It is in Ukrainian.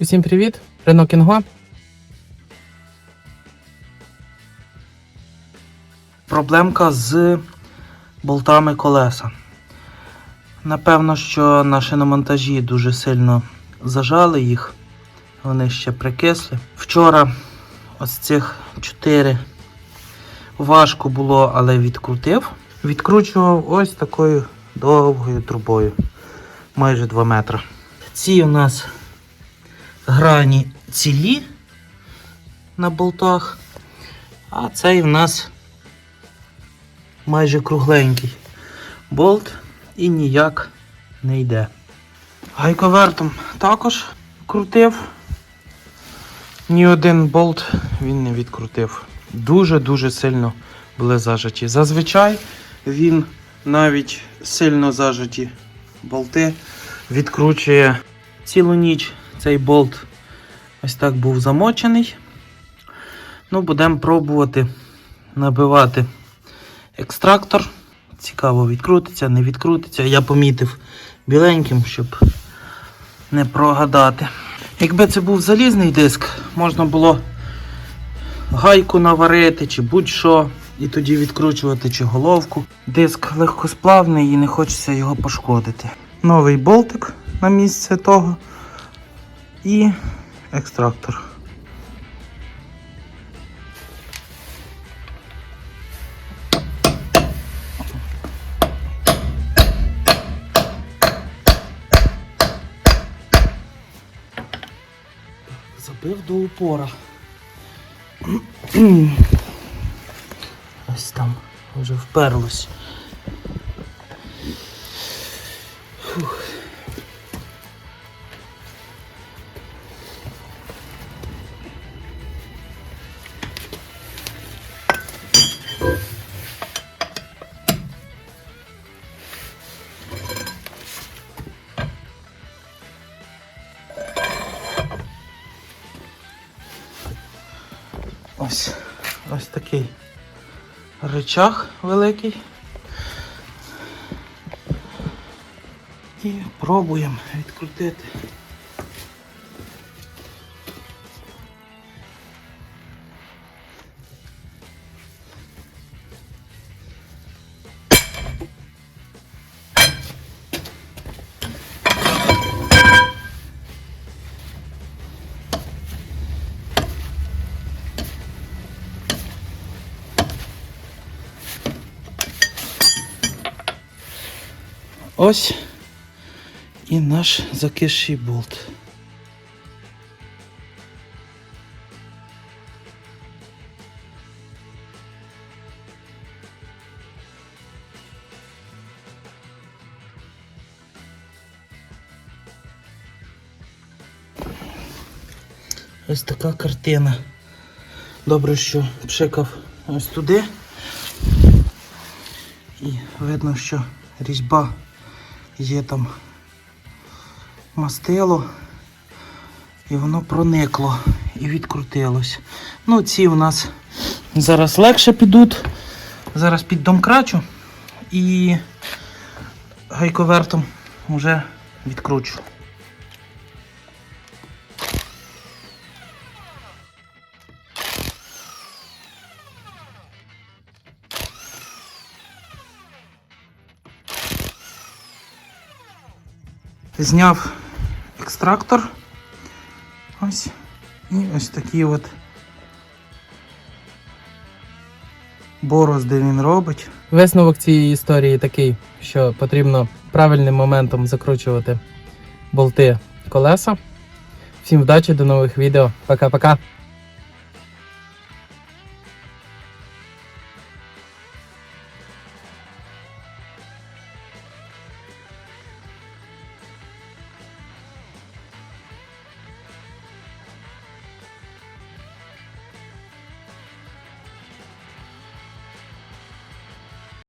Усім привіт! Рено Кінго. Проблемка з болтами колеса. Напевно, що на шиномонтажі дуже сильно зажали їх. Вони ще прикисли. Вчора ось цих чотири важко було, але відкрутив. Відкручував ось такою довгою трубою. Майже 2 метри. Ці у нас грані цілі на болтах, а цей у нас майже кругленький болт і ніяк не йде. Гайковертом також крутив. Ні один болт він не відкрутив. Дуже-дуже сильно були зажаті. Зазвичай він навіть сильно зажаті болти відкручує цілу ніч. Цей болт ось так був замочений. Ну, будемо пробувати набивати екстрактор. Цікаво, відкрутиться, не відкрутиться. Я помітив біленьким, щоб не прогадати. Якби це був залізний диск, можна було гайку наварити чи будь-що, і тоді відкручувати чи головку. Диск легкосплавний і не хочеться його пошкодити. Новий болтик на місце того і екстрактор. Забив до упора. Ось там вже вперлось. Фух. Ось ось такий речах великий. І пробуємо відкрутити. Ось і наш закисший болт. Ось така картина. Добре, що пшикав ось туди. І видно, що різьба є там мастило, і воно проникло і відкрутилось. Ну, ці у нас зараз легше підуть. Зараз під домкрачу і гайковертом вже відкручу. Зняв екстрактор. Ось. І ось такі от борозди він робить. Висновок цієї історії такий, що потрібно правильним моментом закручувати болти колеса. Всім вдачі, до нових відео. Пока-пока.